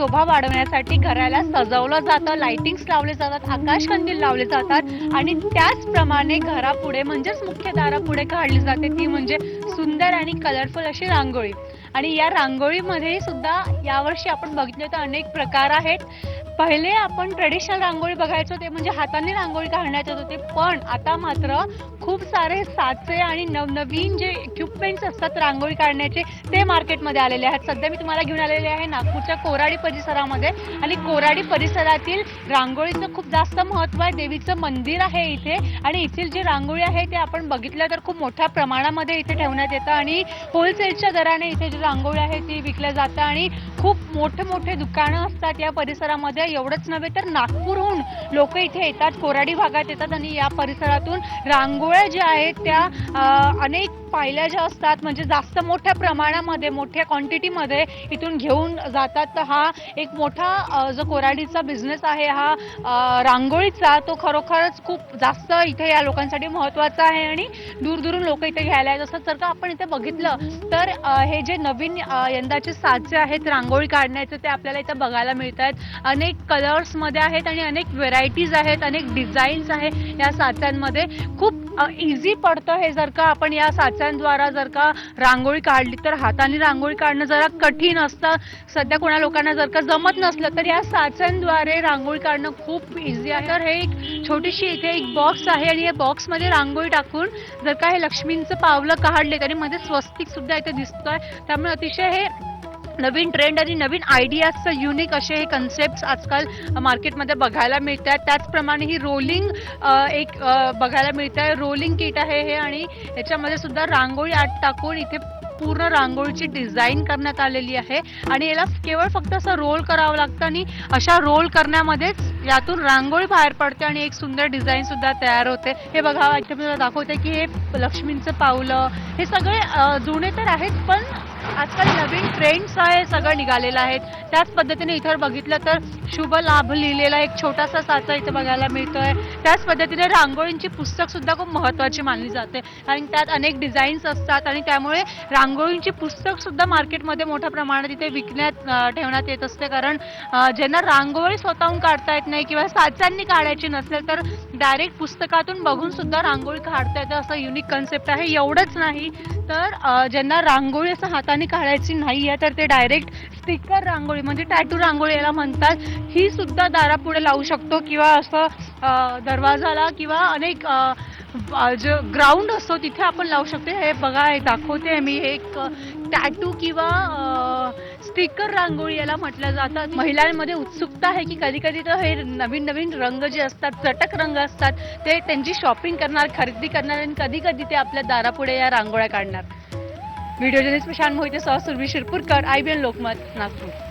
शोभा वाढवण्यासाठी घराला सजवलं जातं लाइटिंग्स लावले जातात आकाश कंदील लावले जातात आणि त्याचप्रमाणे घरापुढे म्हणजेच मुख्य दारापुढे काढली जाते ती म्हणजे सुंदर आणि कलरफुल अशी रांगोळी. आणि या रांगोळीमध्ये सुद्धा यावर्षी आपण बघितले तर अनेक प्रकार आहेत. पहिले आपण ट्रेडिशनल रांगोळी बघायचो ते म्हणजे हाताने रांगोळी काढण्यात येत होते. पण आता मात्र खूप सारे साचे आणि नवनवीन जे इक्विपमेंट्स असतात रांगोळी काढण्याचे ते मार्केटमध्ये आलेले आहेत. सध्या मी तुम्हाला घेऊन आलेले आहे नागपूरच्या कोराडी परिसरामध्ये. आणि कोराडी परिसरातील रांगोळीचं खूप जास्त महत्त्व आहे. देवीचं मंदिर आहे इथे. आणि येथील जी रांगोळी आहे ते आपण बघितलं तर खूप मोठ्या प्रमाणामध्ये इथे ठेवण्यात येतं. आणि होलसेलच्या दराने इथे जी रांगोळी आहे ती विकल्या जातं. आणि खूप मोठे मोठे दुकानं असतात या परिसरामध्ये. एवढंच नव्हे तर नागपूरहून लोक इथे येतात कोराडी भागात येतात आणि या परिसरातून रांगोळ्या ज्या आहेत त्या अनेक पाहिल्या ज्या असतात म्हणजे जास्त मोठ्या प्रमाणामध्ये मोठ्या क्वांटिटीमध्ये इथून घेऊन जातात. तर हा एक मोठा जो कोराडीचा बिझनेस आहे हा रांगोळीचा तो खरोखरच खूप जास्त इथे या लोकांसाठी महत्त्वाचा आहे आणि दूरदूरून लोक इथे घ्यायला येत असतात जर का आपण इथे बघितलं तर हे जे नवीन यंदाचे साचे आहेत रांगोळी काढण्याचे ते आपल्याला इथे बघायला मिळत आहेत अनेक कलर्समध्ये आहेत आणि अनेक व्हेरायटीज आहेत अनेक डिझाईन्स आहे या साच्यांमध्ये. खूप इझी पडतं हे जर का आपण या साच्यांद्वारा जर का रांगोळी काढली तर हाताने रांगोळी काढणं जरा कठीण असतं. सध्या कोणा लोकांना जर का जमत नसलं तर या साच्यांद्वारे रांगोळी काढणं खूप इझी आहे. तर हे एक छोटीशी इथे एक बॉक्स आहे आणि या बॉक्समध्ये रांगोळी टाकून जर का हे लक्ष्मींचं पावलं काढले तरी मध्ये स्वस्तिक सुद्धा इथे दिसतोय. त्यामुळे अतिशय हे नवीन ट्रेंड आणि नवीन आयडियाजचं युनिक असे हे कन्सेप्ट आजकाल मार्केटमध्ये बघायला मिळत आहेत त्याचप्रमाणे ही रोलिंग एक बघायला मिळत आहे रोलिंग किट आहे हे आणि याच्यामध्ये सुद्धा रांगोळी आत टाकून इथे पूर्ण रांगोळीची डिझाईन करण्यात आलेली आहे. आणि याला केवळ फक्त असं रोल करावं लागतं आणि अशा रोल करण्यामध्येच यातून रांगोळी बाहेर पडते आणि एक सुंदर डिझाईन सुद्धा तयार होते. हे बघा इथे मी दाखवते की हे लक्ष्मींचं पावलं हे सगळे जुने तर आहेत पण आजकाल नवीन ट्रेंड्स आहे सगळं निघालेलं आहे. त्याच पद्धतीने इथं बघितलं तर शुभ लाभ लिहिलेला एक छोटासा साचा इथे बघायला मिळतोय. त्याच पद्धतीने रांगोळींची पुस्तक सुद्धा खूप महत्वाची मानली जाते. कारण त्यात अनेक डिझाईन्स असतात आणि त्यामुळे रांगोळींची पुस्तक सुद्धा मार्केटमध्ये मोठ्या प्रमाणात इथे विकण्यात ठेवण्यात येत असते. कारण ज्यांना रांगोळी स्वतःहून काढता येत नाही किंवा साचांनी काढायची नसेल तर डायरेक्ट पुस्तकातून बघून सुद्धा रांगोळी काढता येतं असं युनिक कन्सेप्ट आहे. एवढंच नाही तर ज्यांना रांगोळी असं हाताने काढायची नाही आहे तर ते डायरेक्ट स्टिकर रांगोळी म्हणजे टॅटू रांगोळी याला म्हणतात. ही सुद्धा दारापुढे लावू शकतो किंवा असं दरवाजाला किंवा अनेक जो ग्राउंड असतो तिथे आपण लावू शकतो. हे बघा हे दाखवते मी. हे एक टॅटू किंवा स्टिकर रांगोळी याला म्हटलं जातात महिलांमध्ये उत्सुकता आहे की कधी कधी तर हे नवीन नवीन रंग जे असतात चटक रंग असतात ते त्यांची शॉपिंग करणार खरेदी करणार आणि कधी कधी ते आपल्या दारापुढे या रांगोळ्या काढणार. व्हिडिओ जर्नलिस्ट प्रशांत मोहिते सह Surabhi Shirpurkar I B N Lokmat Nagpur.